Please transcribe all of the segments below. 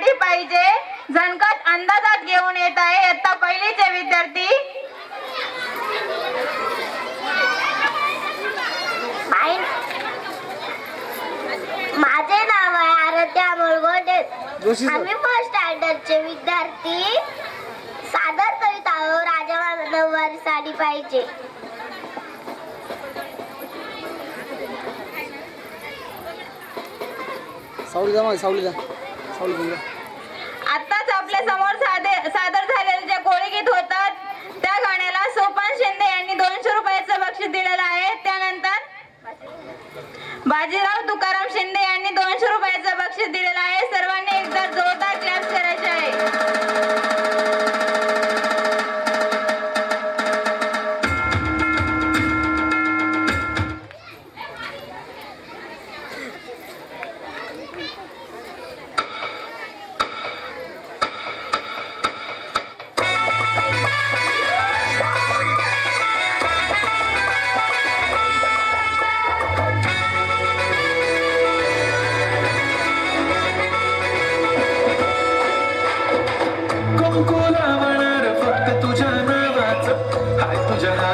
साडी पाहिजे. झणकत अंदाजात घेऊन येत आहे. इयत्ता पहिलीचे विद्यार्थी. माझे नाव आहे आरत्या सर. आम्ही फर्स्ट स्टँडर्डचे विद्यार्थी. सादर करीत आहोत. राजा मला नऊवारी साडी पाहिजे. सावली जा सावली जा. आताच आपल्यासमोर सादे- सादर झालेले जे कोळी गीत होतात त्या गाण्याला सोपान शिंदे यांनी दोनशे रुपयाचं बक्षीस दिलेलं आहे. त्यानंतर बाजीराव तुकाराम शिंदे यांनी दोनशे रुपये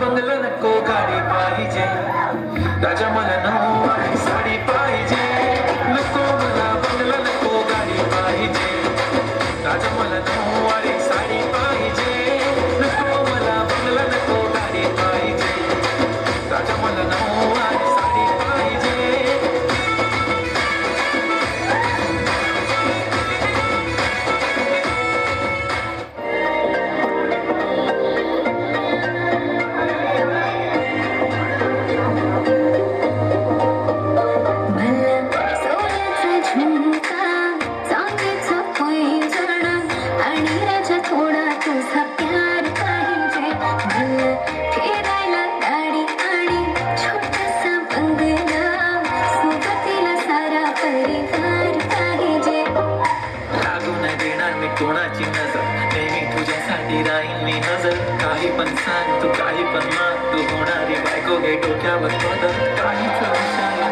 बंगला नको गाडी पाहिजे. राजा मला ना काही पण सांग तू काही पण मान तू होणारी बायको घे डोक्यावर पदर काहीच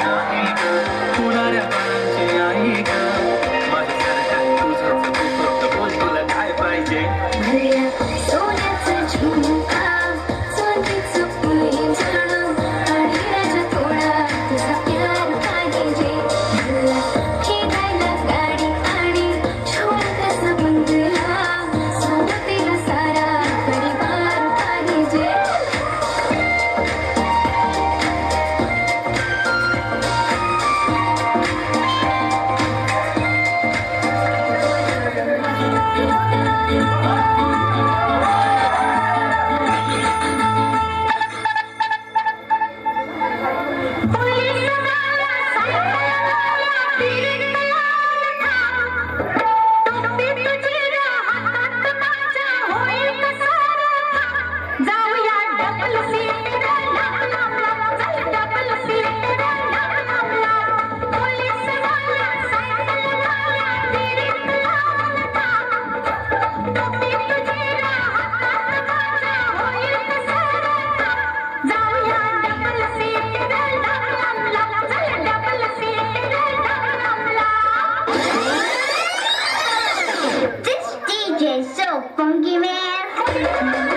Thank you.